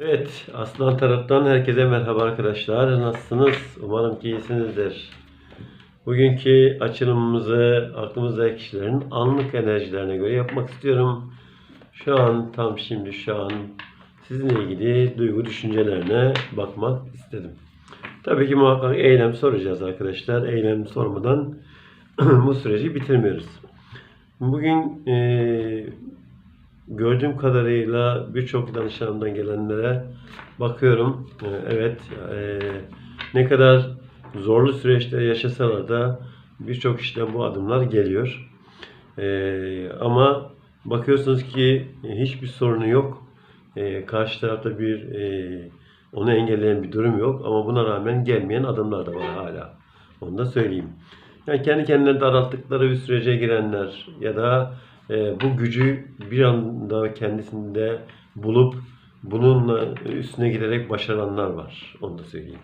Evet, Aslan taraftan herkese merhaba arkadaşlar. Nasılsınız? Umarım ki iyisinizdir. Bugünkü açılımımızı aklımızdaki kişilerin anlık enerjilerine göre yapmak istiyorum. Şu an, tam şimdi şu an sizinle ilgili duygu düşüncelerine bakmak istedim. Tabii ki muhakkak eylem soracağız arkadaşlar. Eylem sormadan bu süreci bitirmiyoruz. Bugün eee gördüğüm kadarıyla birçok danışanımdan gelenlere bakıyorum. Ee, Evet, e, ne kadar zorlu süreçler yaşasalar da birçok kişiden bu adımlar geliyor. Ee, Ama bakıyorsunuz ki hiçbir sorunu yok. Ee, Karşı tarafta bir e, onu engelleyen bir durum yok. Ama buna rağmen gelmeyen adımlar da var hala. Onu da söyleyeyim. Yani kendi kendine daralttıkları bir sürece girenler ya da e, bu gücü bir anda kendisinde bulup bununla üstüne giderek başaranlar var. Onu da söyleyeyim.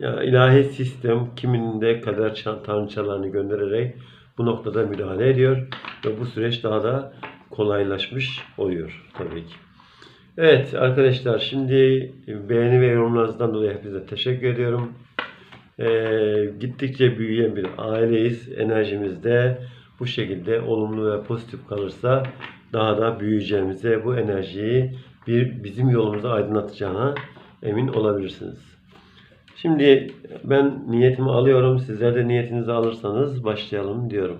Ya ilahi sistem kiminin de kader tanrıçalarını göndererek bu noktada müdahale ediyor ve bu süreç daha da kolaylaşmış oluyor tabii ki. Evet arkadaşlar şimdi beğeni ve yorumlarınızdan dolayı hepinize teşekkür ediyorum. Ee, gittikçe büyüyen bir aileyiz. Enerjimiz de bu şekilde olumlu ve pozitif kalırsa daha da büyüyeceğimize bu enerjiyi bir bizim yolumuzu aydınlatacağına emin olabilirsiniz. Şimdi ben niyetimi alıyorum. Sizler de niyetinizi alırsanız başlayalım diyorum.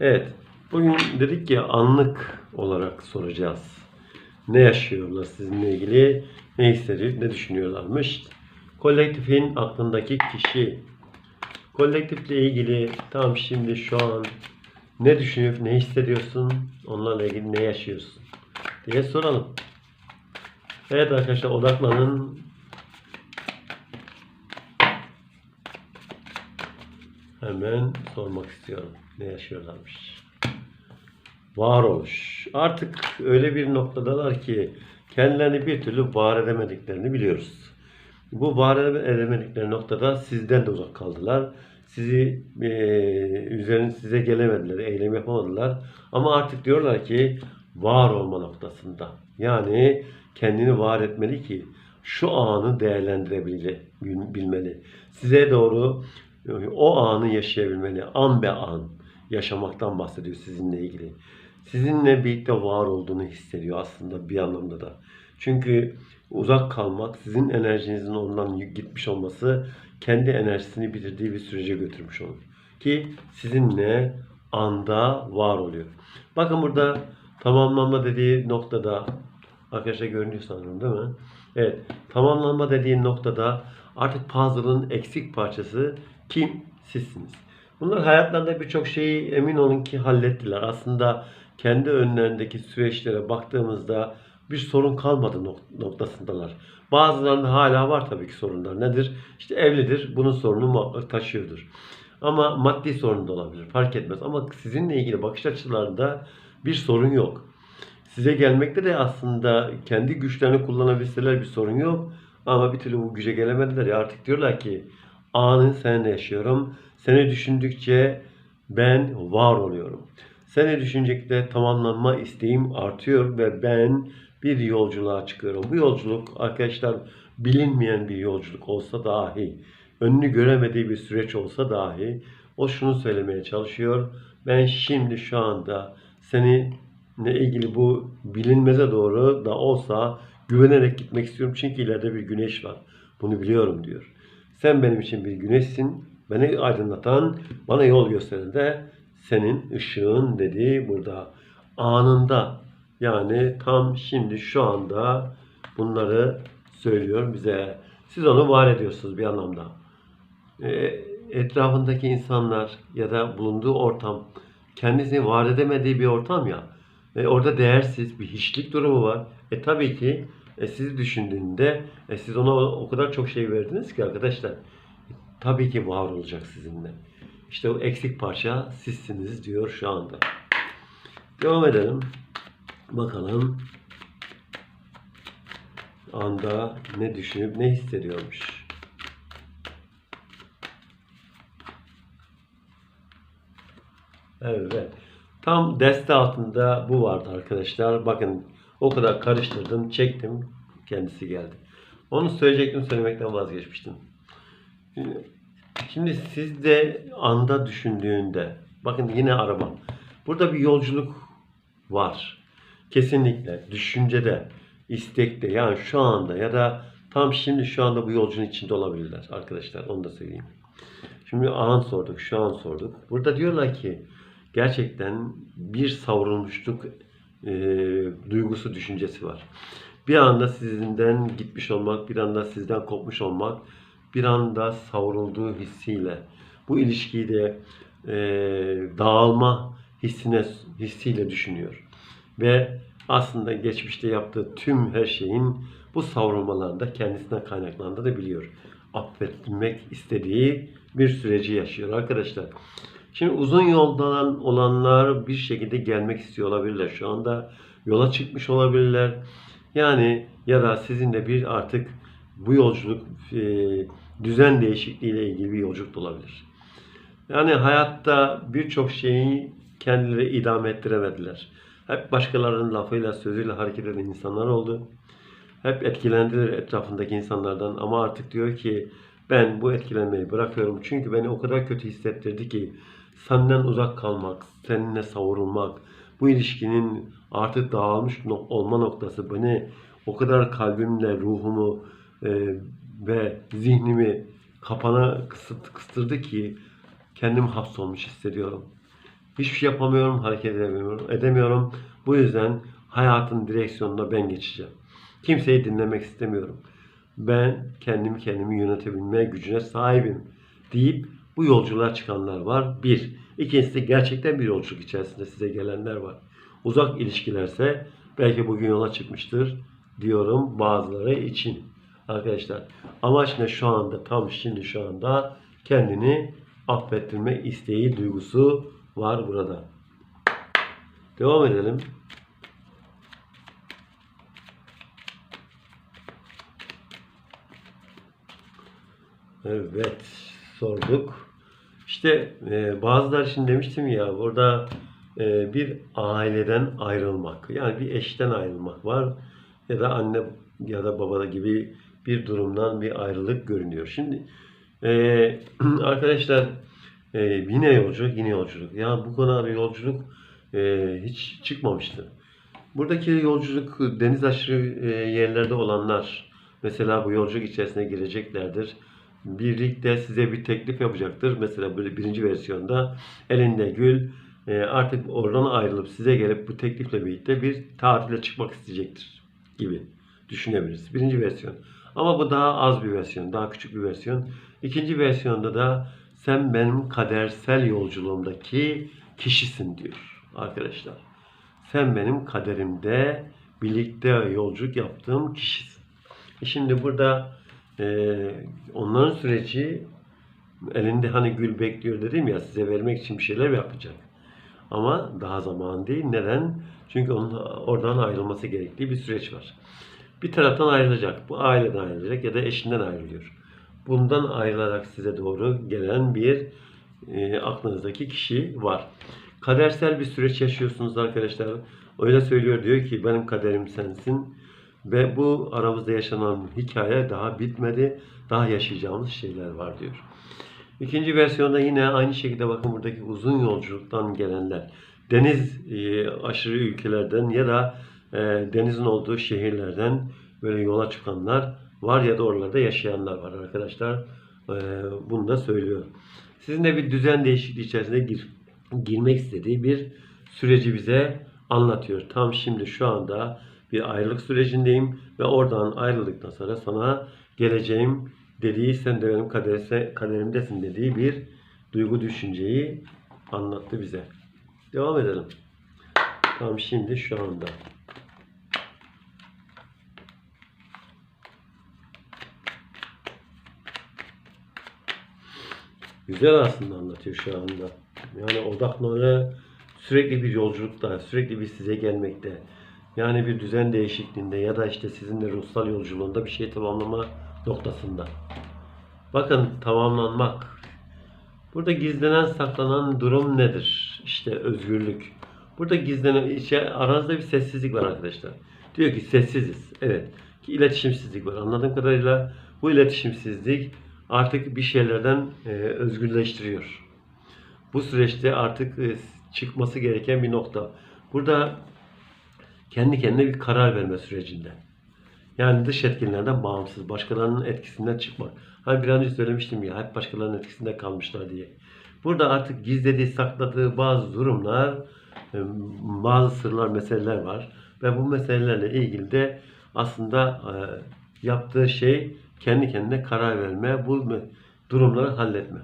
Evet. Bugün dedik ki anlık olarak soracağız. Ne yaşıyorlar sizinle ilgili? Ne hissediyor? Ne düşünüyorlarmış? Kolektifin aklındaki kişi. Kolektifle ilgili tam şimdi şu an ne düşünüp ne hissediyorsun? Onlarla ilgili ne yaşıyorsun? diye soralım. Evet arkadaşlar odaklanın. Hemen sormak istiyorum. Ne yaşıyorlarmış? Varoluş. Artık öyle bir noktadalar ki kendilerini bir türlü var edemediklerini biliyoruz. Bu var edemedikleri noktada sizden de uzak kaldılar. Sizi e, üzerine size gelemediler, eylem yapamadılar. Ama artık diyorlar ki var olma noktasında. Yani kendini var etmeli ki şu anı değerlendirebilmeli. Size doğru o anı yaşayabilmeli. An be an yaşamaktan bahsediyor sizinle ilgili. Sizinle birlikte var olduğunu hissediyor aslında bir anlamda da. Çünkü uzak kalmak, sizin enerjinizin ondan gitmiş olması kendi enerjisini bitirdiği bir sürece götürmüş olur. Ki sizinle anda var oluyor. Bakın burada tamamlanma dediği noktada arkadaşlar görünüyor sanırım değil mi? Evet. Tamamlanma dediği noktada artık puzzle'ın eksik parçası kim? Sizsiniz. Bunlar hayatlarında birçok şeyi emin olun ki hallettiler. Aslında kendi önlerindeki süreçlere baktığımızda bir sorun kalmadı nok- noktasındalar. Bazılarında hala var tabii ki sorunlar. Nedir? İşte evlidir. Bunun sorunu taşıyordur. Ama maddi sorun da olabilir. Fark etmez. Ama sizinle ilgili bakış açılarında bir sorun yok. Size gelmekte de aslında kendi güçlerini kullanabilseler bir sorun yok. Ama bir türlü bu güce gelemediler ya artık diyorlar ki anı seninle yaşıyorum. Seni düşündükçe ben var oluyorum. Seni düşünecekte tamamlanma isteğim artıyor ve ben bir yolculuğa çıkıyorum. Bu yolculuk arkadaşlar bilinmeyen bir yolculuk olsa dahi, önünü göremediği bir süreç olsa dahi o şunu söylemeye çalışıyor. Ben şimdi şu anda seni ne ilgili bu bilinmeze doğru da olsa güvenerek gitmek istiyorum. Çünkü ileride bir güneş var. Bunu biliyorum diyor. Sen benim için bir güneşsin. Beni aydınlatan, bana yol gösteren de senin ışığın dediği burada. Anında yani tam şimdi şu anda bunları söylüyor bize. Siz onu var ediyorsunuz bir anlamda. E, etrafındaki insanlar ya da bulunduğu ortam kendisini var edemediği bir ortam ya. E, orada değersiz bir hiçlik durumu var. E tabii ki e, sizi düşündüğünde e, siz ona o kadar çok şey verdiniz ki arkadaşlar. E, tabii ki var olacak sizinle. İşte o eksik parça sizsiniz diyor şu anda. Devam edelim. Bakalım anda ne düşünüp ne hissediyormuş. Evet. Tam deste altında bu vardı arkadaşlar. Bakın o kadar karıştırdım, çektim. Kendisi geldi. Onu söyleyecektim, söylemekten vazgeçmiştim. Şimdi siz de anda düşündüğünde, bakın yine araba. Burada bir yolculuk var. Kesinlikle düşüncede, istekte yani şu anda ya da tam şimdi şu anda bu yolcunun içinde olabilirler arkadaşlar. Onu da söyleyeyim. Şimdi an sorduk, şu an sorduk. Burada diyorlar ki gerçekten bir savrulmuşluk e, duygusu, düşüncesi var. Bir anda sizinden gitmiş olmak, bir anda sizden kopmuş olmak, bir anda savrulduğu hissiyle bu ilişkiyi de e, dağılma hissine hissiyle düşünüyor. Ve aslında geçmişte yaptığı tüm her şeyin bu savrulmalarında kendisine kaynaklandığını da biliyor. Affetmek istediği bir süreci yaşıyor arkadaşlar. Şimdi uzun yoldan olanlar bir şekilde gelmek istiyor olabilirler. Şu anda yola çıkmış olabilirler. Yani ya da sizinle bir artık bu yolculuk e, düzen değişikliği ile ilgili bir yolculuk da olabilir. Yani hayatta birçok şeyi kendileri idame ettiremediler. Hep başkalarının lafıyla, sözüyle hareket eden insanlar oldu. Hep etkilendiler etrafındaki insanlardan ama artık diyor ki ben bu etkilenmeyi bırakıyorum. Çünkü beni o kadar kötü hissettirdi ki senden uzak kalmak, seninle savrulmak, bu ilişkinin artık dağılmış olma noktası beni o kadar kalbimle ruhumu e, ve zihnimi kapana kısıt, kıstırdı ki kendimi hapsolmuş hissediyorum. Hiçbir şey yapamıyorum, hareket edemiyorum, edemiyorum. Bu yüzden hayatın direksiyonuna ben geçeceğim. Kimseyi dinlemek istemiyorum. Ben kendimi kendimi yönetebilme gücüne sahibim deyip bu yolculuğa çıkanlar var. Bir. İkincisi gerçekten bir yolculuk içerisinde size gelenler var. Uzak ilişkilerse belki bugün yola çıkmıştır diyorum bazıları için. Arkadaşlar amaç ne şu anda tam şimdi şu anda kendini affettirme isteği duygusu var burada. Devam edelim. Evet sorduk. İşte e, bazıları için demiştim ya burada e, bir aileden ayrılmak yani bir eşten ayrılmak var ya da anne ya da baba gibi bir durumdan bir ayrılık görünüyor. Şimdi e, arkadaşlar e, yine yolculuk yine yolculuk. Ya bu kadar yolculuk e, hiç çıkmamıştı. Buradaki yolculuk deniz aşırı e, yerlerde olanlar mesela bu yolculuk içerisine gireceklerdir. Birlikte size bir teklif yapacaktır. Mesela böyle birinci versiyonda elinde gül e, artık oradan ayrılıp size gelip bu teklifle birlikte bir tatile çıkmak isteyecektir gibi düşünebiliriz. Birinci versiyon. Ama bu daha az bir versiyon, daha küçük bir versiyon. İkinci versiyonda da sen benim kadersel yolculuğumdaki kişisin diyor arkadaşlar. Sen benim kaderimde birlikte yolculuk yaptığım kişisin. E şimdi burada e, onların süreci elinde hani gül bekliyor dedim ya size vermek için bir şeyler yapacak. Ama daha zaman değil. Neden? Çünkü onun oradan ayrılması gerektiği bir süreç var. Bir taraftan ayrılacak. Bu aileden ayrılacak ya da eşinden ayrılıyor. Bundan ayrılarak size doğru gelen bir e, aklınızdaki kişi var. Kadersel bir süreç yaşıyorsunuz arkadaşlar. Öyle söylüyor diyor ki benim kaderim sensin. Ve bu aramızda yaşanan hikaye daha bitmedi. Daha yaşayacağımız şeyler var diyor. İkinci versiyonda yine aynı şekilde bakın buradaki uzun yolculuktan gelenler. Deniz e, aşırı ülkelerden ya da e, denizin olduğu şehirlerden böyle yola çıkanlar var ya da oralarda yaşayanlar var arkadaşlar. E, bunu da söylüyor. Sizin de bir düzen değişikliği içerisine gir, girmek istediği bir süreci bize anlatıyor. Tam şimdi şu anda bir ayrılık sürecindeyim ve oradan ayrıldıktan sonra sana geleceğim dediği sen de benim kaderse, kaderimdesin dediği bir duygu düşünceyi anlattı bize. Devam edelim. Tam şimdi şu anda. Güzel aslında anlatıyor şu anda. Yani odakları sürekli bir yolculukta, sürekli bir size gelmekte. Yani bir düzen değişikliğinde ya da işte sizin de ruhsal yolculuğunda bir şey tamamlama noktasında. Bakın tamamlanmak. Burada gizlenen, saklanan durum nedir? İşte özgürlük, Burada gizlenen, içe, aranızda bir sessizlik var arkadaşlar. Diyor ki sessiziz. Evet. Ki iletişimsizlik var. Anladığım kadarıyla bu iletişimsizlik artık bir şeylerden e, özgürleştiriyor. Bu süreçte artık e, çıkması gereken bir nokta. Burada kendi kendine bir karar verme sürecinde. Yani dış etkinlerden bağımsız, başkalarının etkisinden çıkmak. Hani bir an önce söylemiştim ya, hep başkalarının etkisinde kalmışlar diye. Burada artık gizlediği, sakladığı bazı durumlar, e, bazı sırlar, meseleler var. Ve bu meselelerle ilgili de aslında e, yaptığı şey kendi kendine karar verme, bu durumları halletme.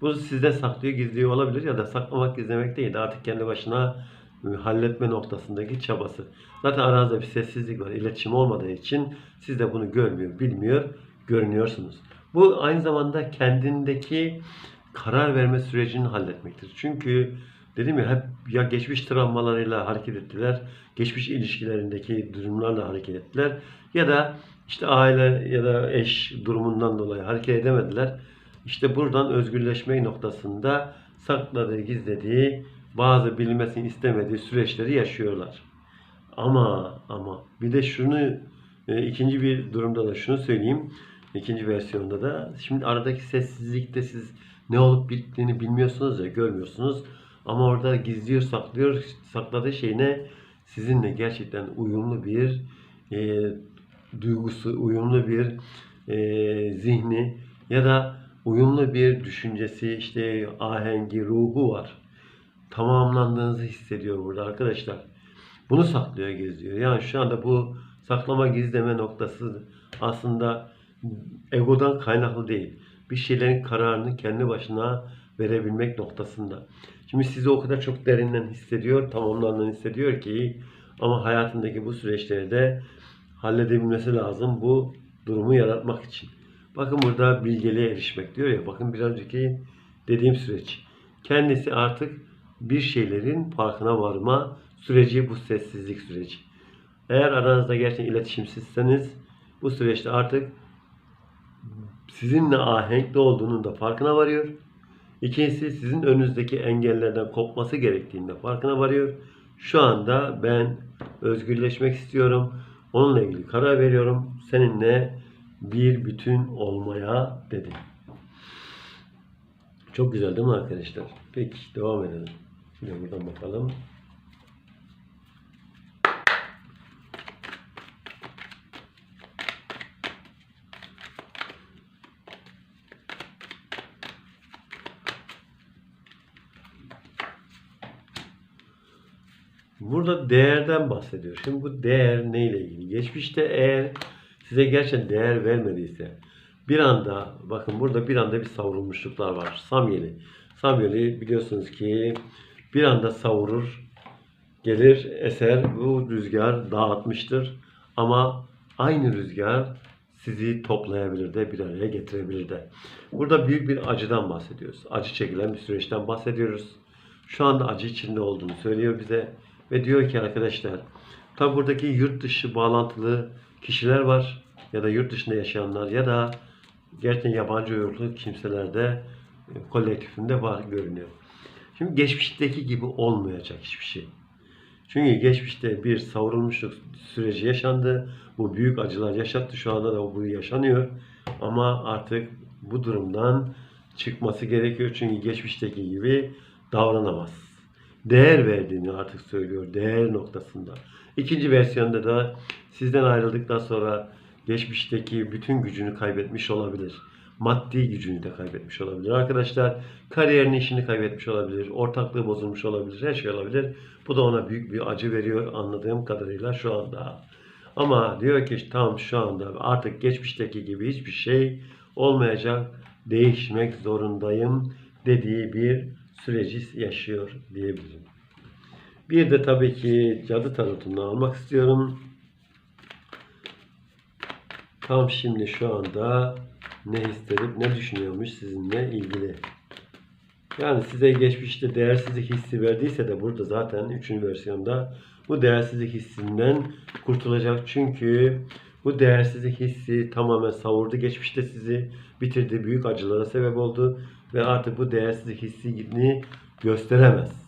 Bu sizden saklıyor, gizliyor olabilir ya da saklamak, gizlemek değil de artık kendi başına e, halletme noktasındaki çabası. Zaten aranızda bir sessizlik var, iletişim olmadığı için siz de bunu görmüyor, bilmiyor, görünüyorsunuz. Bu aynı zamanda kendindeki karar verme sürecini halletmektir. Çünkü dedim ya hep ya geçmiş travmalarıyla hareket ettiler, geçmiş ilişkilerindeki durumlarla hareket ettiler ya da işte aile ya da eş durumundan dolayı hareket edemediler. İşte buradan özgürleşme noktasında sakladığı, gizlediği, bazı bilinmesini istemediği süreçleri yaşıyorlar. Ama ama bir de şunu e, ikinci bir durumda da şunu söyleyeyim. İkinci versiyonda da şimdi aradaki sessizlikte siz ne olup bittiğini bilmiyorsunuz ya görmüyorsunuz. Ama orada gizliyor, saklıyor. Sakladığı şey ne? Sizinle gerçekten uyumlu bir e, duygusu, uyumlu bir e, zihni ya da uyumlu bir düşüncesi, işte ahengi, ruhu var. Tamamlandığınızı hissediyor burada arkadaşlar. Bunu saklıyor, geziyor. Yani şu anda bu saklama, gizleme noktası aslında egodan kaynaklı değil. Bir şeylerin kararını kendi başına verebilmek noktasında. Şimdi sizi o kadar çok derinden hissediyor, tamamlandığını hissediyor ki ama hayatındaki bu süreçleri de halledebilmesi lazım bu durumu yaratmak için. Bakın burada bilgeliğe erişmek diyor ya. Bakın bir önceki dediğim süreç. Kendisi artık bir şeylerin farkına varma süreci bu sessizlik süreci. Eğer aranızda gerçekten iletişimsizseniz bu süreçte artık sizinle ahenkli olduğunun da farkına varıyor. İkincisi sizin önünüzdeki engellerden kopması gerektiğinde farkına varıyor. Şu anda ben özgürleşmek istiyorum. Onunla ilgili karar veriyorum. Seninle bir bütün olmaya dedi. Çok güzel değil mi arkadaşlar? Peki devam edelim. Şimdi buradan bakalım. Burada değerden bahsediyor. Şimdi bu değer neyle ilgili? Geçmişte eğer size gerçekten değer vermediyse bir anda bakın burada bir anda bir savrulmuşluklar var. Samyeli. Samyeli biliyorsunuz ki bir anda savurur gelir eser bu rüzgar dağıtmıştır ama aynı rüzgar sizi toplayabilir de bir araya getirebilir de. Burada büyük bir acıdan bahsediyoruz. Acı çekilen bir süreçten bahsediyoruz. Şu anda acı içinde olduğunu söylüyor bize ve diyor ki arkadaşlar tabi buradaki yurt dışı bağlantılı kişiler var ya da yurt dışında yaşayanlar ya da gerçekten yabancı uyruklu kimseler de e, kolektifinde var görünüyor. Şimdi geçmişteki gibi olmayacak hiçbir şey. Çünkü geçmişte bir savrulmuşluk süreci yaşandı. Bu büyük acılar yaşattı. Şu anda da bu yaşanıyor. Ama artık bu durumdan çıkması gerekiyor. Çünkü geçmişteki gibi davranamaz. Değer verdiğini artık söylüyor. Değer noktasında. İkinci versiyonda da sizden ayrıldıktan sonra geçmişteki bütün gücünü kaybetmiş olabilir. Maddi gücünü de kaybetmiş olabilir. Arkadaşlar kariyerini, işini kaybetmiş olabilir. Ortaklığı bozulmuş olabilir. Her şey olabilir. Bu da ona büyük bir acı veriyor anladığım kadarıyla şu anda. Ama diyor ki tam şu anda artık geçmişteki gibi hiçbir şey olmayacak. Değişmek zorundayım dediği bir süreci yaşıyor diyebilirim. Bir de tabii ki cadı tarotunu almak istiyorum. Tam şimdi şu anda ne hissedip ne düşünüyormuş sizinle ilgili. Yani size geçmişte değersizlik hissi verdiyse de burada zaten 3. versiyonda bu değersizlik hissinden kurtulacak. Çünkü bu değersizlik hissi tamamen savurdu. Geçmişte sizi bitirdi. Büyük acılara sebep oldu. Ve artık bu değersizlik hissini gösteremez.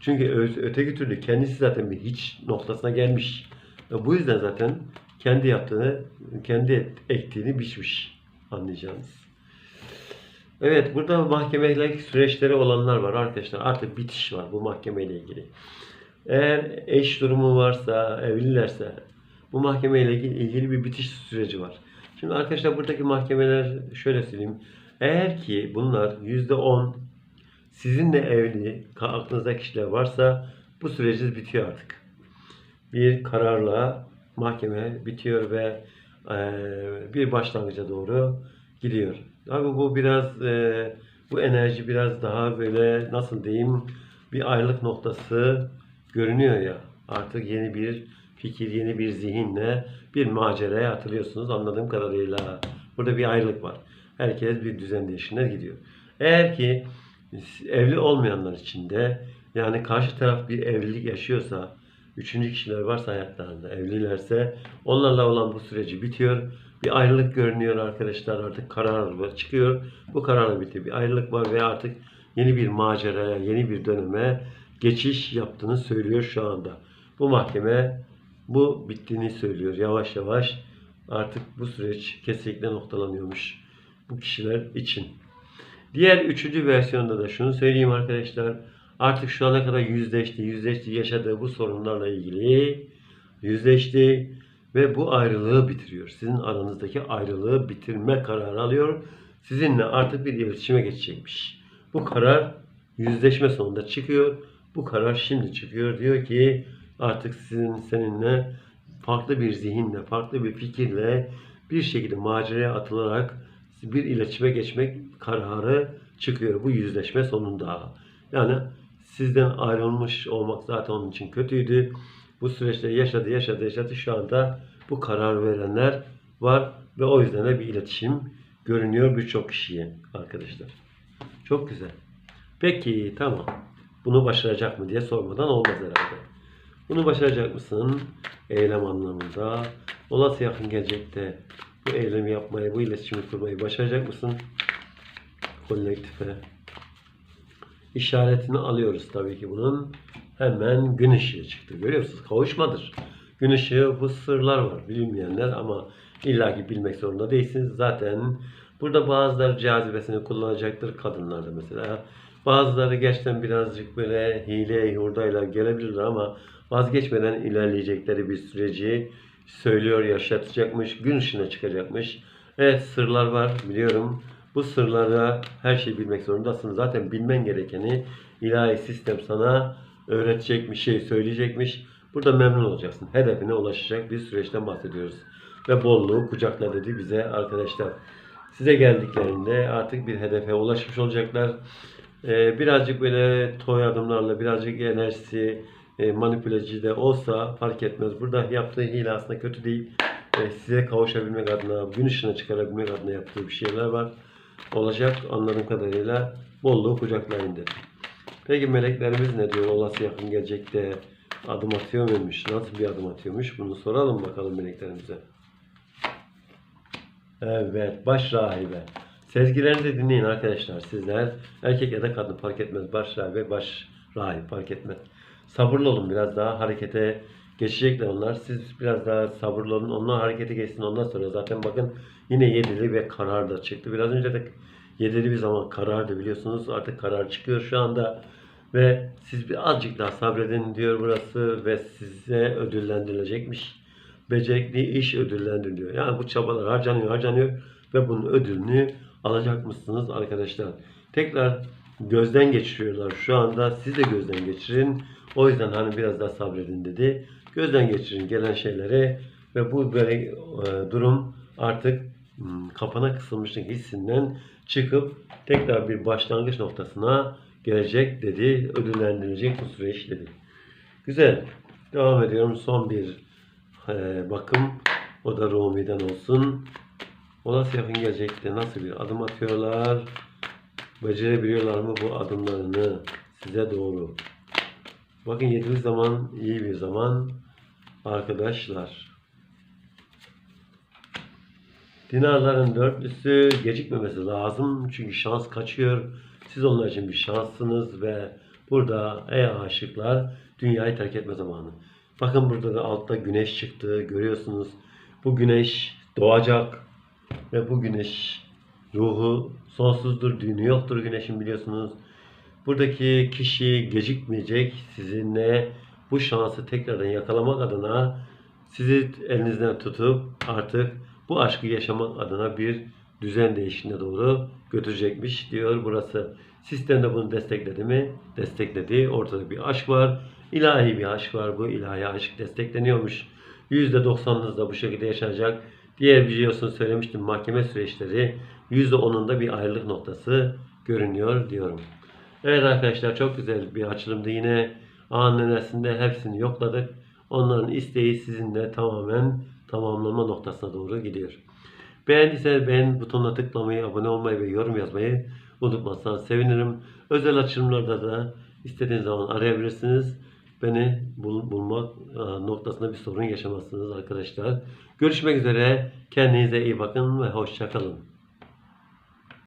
Çünkü öteki türlü kendisi zaten bir hiç noktasına gelmiş. Ve bu yüzden zaten kendi yaptığını, kendi ektiğini biçmiş anlayacağınız. Evet burada mahkemelik süreçleri olanlar var arkadaşlar. Artık bitiş var bu mahkemeyle ilgili. Eğer eş durumu varsa, evlilerse bu mahkemeyle ilgili bir bitiş süreci var. Şimdi arkadaşlar buradaki mahkemeler şöyle söyleyeyim. Eğer ki bunlar %10 sizinle evli aklınızda kişiler varsa bu süreciniz bitiyor artık. Bir kararla mahkeme bitiyor ve eee, bir başlangıca doğru gidiyor. Abi bu biraz eee, bu enerji biraz daha böyle nasıl diyeyim bir ayrılık noktası görünüyor ya. Artık yeni bir fikir, yeni bir zihinle bir maceraya atılıyorsunuz anladığım kadarıyla. Burada bir ayrılık var. Herkes bir düzen değişimine gidiyor. Eğer ki evli olmayanlar için de yani karşı taraf bir evlilik yaşıyorsa, üçüncü kişiler varsa hayatlarında evlilerse onlarla olan bu süreci bitiyor. Bir ayrılık görünüyor arkadaşlar artık karar çıkıyor. Bu kararla bitiyor. Bir ayrılık var ve artık yeni bir maceraya, yeni bir döneme geçiş yaptığını söylüyor şu anda. Bu mahkeme bu bittiğini söylüyor. Yavaş yavaş artık bu süreç kesinlikle noktalanıyormuş bu kişiler için. Diğer üçüncü versiyonda da şunu söyleyeyim arkadaşlar. Artık şu ana kadar yüzleşti, yüzleşti yaşadığı bu sorunlarla ilgili yüzleşti ve bu ayrılığı bitiriyor. Sizin aranızdaki ayrılığı bitirme kararı alıyor. Sizinle artık bir iletişime geçecekmiş. Bu karar yüzleşme sonunda çıkıyor. Bu karar şimdi çıkıyor. Diyor ki artık sizin seninle farklı bir zihinle, farklı bir fikirle bir şekilde maceraya atılarak bir iletişime geçmek kararı çıkıyor bu yüzleşme sonunda. Yani sizden ayrılmış olmak zaten onun için kötüydü. Bu süreçleri yaşadı, yaşadı, yaşadı. Şu anda bu karar verenler var ve o yüzden de bir iletişim görünüyor birçok kişiye arkadaşlar. Çok güzel. Peki tamam. Bunu başaracak mı diye sormadan olmaz herhalde. Bunu başaracak mısın? Eylem anlamında. Olası yakın gelecekte bu eylemi yapmayı, bu iletişimi kurmayı başaracak mısın? Kolektife. İşaretini alıyoruz tabii ki bunun. Hemen gün ışığı çıktı. Görüyor musunuz? Kavuşmadır. Gün ışığı bu sırlar var. Bilmeyenler ama illaki bilmek zorunda değilsiniz. Zaten burada bazıları cazibesini kullanacaktır. Kadınlarda mesela. Bazıları gerçekten birazcık böyle hile, hurdayla gelebilirler ama vazgeçmeden ilerleyecekleri bir süreci söylüyor, yaşatacakmış, gün ışığına çıkacakmış. Evet sırlar var biliyorum. Bu sırlara her şeyi bilmek zorundasın. Zaten bilmen gerekeni ilahi sistem sana öğretecekmiş, şey söyleyecekmiş. Burada memnun olacaksın. Hedefine ulaşacak bir süreçten bahsediyoruz. Ve bolluğu kucakla dedi bize arkadaşlar. Size geldiklerinde artık bir hedefe ulaşmış olacaklar. Ee, birazcık böyle toy adımlarla, birazcık enerjisi e, manipüleci de olsa fark etmez. Burada yaptığı hile aslında kötü değil. E, size kavuşabilmek adına, gün ışığına çıkarabilmek adına yaptığı bir şeyler var. Olacak anladığım kadarıyla bolluğu kucaklayın dedi. Peki meleklerimiz ne diyor? Olası yakın gelecekte adım atıyor muymuş? Nasıl bir adım atıyormuş? Bunu soralım bakalım meleklerimize. Evet, baş rahibe. Sezgilerini de dinleyin arkadaşlar sizler. Erkek ya da kadın fark etmez. Baş rahibe, baş rahip fark etmez. Sabırlı olun biraz daha harekete geçecekler onlar. Siz biraz daha sabırlı olun. Onlar harekete geçsin ondan sonra zaten bakın yine yedili ve karar da çıktı. Biraz önce de yedili bir zaman karardı biliyorsunuz. Artık karar çıkıyor şu anda. Ve siz birazcık daha sabredin diyor burası ve size ödüllendirilecekmiş becerikli iş ödüllendiriliyor. Yani bu çabalar harcanıyor, harcanıyor ve bunun ödülünü alacak mısınız arkadaşlar? Tekrar gözden geçiriyorlar şu anda. Siz de gözden geçirin. O yüzden hani biraz daha sabredin dedi. Gözden geçirin gelen şeyleri ve bu böyle e, durum artık hmm, kafana kısılmışlık hissinden çıkıp tekrar bir başlangıç noktasına gelecek dedi. Ödüllendirilecek bu süreç dedi. Güzel. Devam ediyorum. Son bir e, bakım. O da Rumi'den olsun. Olası yakın gelecekte nasıl bir adım atıyorlar? Becerebiliyorlar mı bu adımlarını size doğru? Bakın yediğiniz zaman iyi bir zaman arkadaşlar. Dinarların dörtlüsü gecikmemesi lazım. Çünkü şans kaçıyor. Siz onlar için bir şanssınız ve Burada ey aşıklar dünyayı terk etme zamanı. Bakın burada da altta güneş çıktı görüyorsunuz. Bu güneş doğacak ve bu güneş ruhu sonsuzdur, düğünü yoktur güneşin biliyorsunuz. Buradaki kişi gecikmeyecek sizinle bu şansı tekrardan yakalamak adına sizi elinizden tutup artık bu aşkı yaşamak adına bir düzen değişimine doğru götürecekmiş diyor burası. Sistem de bunu destekledi mi? Destekledi. Ortada bir aşk var. İlahi bir aşk var. Bu ilahi aşk destekleniyormuş. %90'ınız da bu şekilde yaşanacak. Diğer biliyorsun söylemiştim mahkeme süreçleri %10'unda bir ayrılık noktası görünüyor diyorum. Evet arkadaşlar çok güzel bir açılımdı. Yine önesinde hepsini yokladık. Onların isteği sizinle tamamen tamamlama noktasına doğru gidiyor. Beğendiyseniz beğen butonuna tıklamayı, abone olmayı ve yorum yazmayı unutmazsanız sevinirim. Özel açılımlarda da istediğiniz zaman arayabilirsiniz. Beni bul- bulmak e, noktasında bir sorun yaşamazsınız arkadaşlar. Görüşmek üzere. Kendinize iyi bakın ve hoşça kalın.